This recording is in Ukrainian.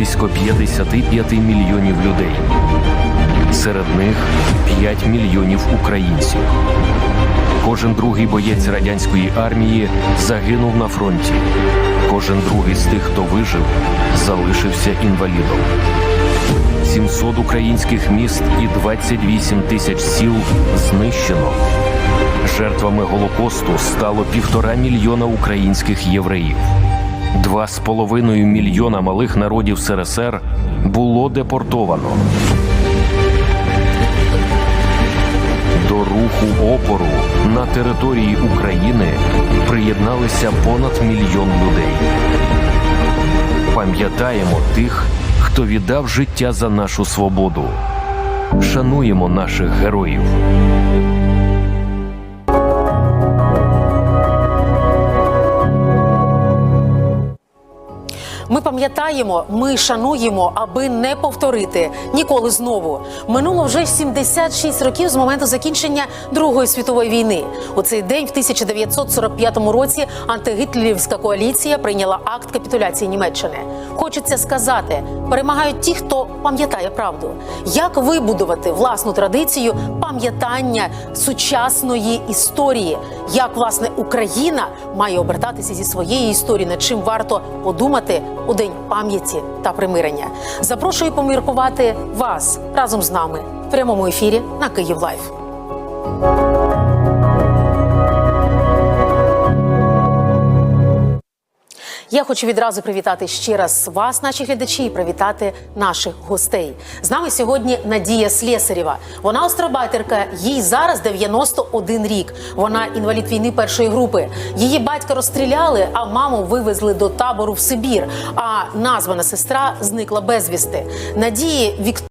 близько 55 мільйонів людей. Серед них 5 мільйонів українців. Кожен другий боєць радянської армії загинув на фронті. Кожен другий з тих, хто вижив, залишився інвалідом. 700 українських міст і 28 тисяч сіл знищено. Жертвами Голокосту стало півтора мільйона українських євреїв. Два з половиною мільйона малих народів СРСР було депортовано. До руху опору на території України приєдналися понад мільйон людей. Пам'ятаємо тих, хто віддав життя за нашу свободу. Шануємо наших героїв. Ми пам'ятаємо, ми шануємо, аби не повторити ніколи знову. Минуло вже 76 років з моменту закінчення Другої світової війни. У цей день, в 1945 році, антигітлерівська коаліція прийняла акт капітуляції Німеччини. Хочеться сказати, перемагають ті, хто пам'ятає правду. Як вибудувати власну традицію пам'ятання сучасної історії? Як власне Україна має обертатися зі своєї історії, над чим варто подумати у день пам'яті та примирення? Запрошую поміркувати вас разом з нами в прямому ефірі на Київ Лайф. Я хочу відразу привітати ще раз вас, наші глядачі, і привітати наших гостей. З нами сьогодні Надія Слєсарєва. Вона остробайтерка, їй зараз 91 рік. Вона інвалід війни першої групи. Її батька розстріляли, а маму вивезли до табору в Сибір. А названа сестра зникла безвісти. Надії Вікторії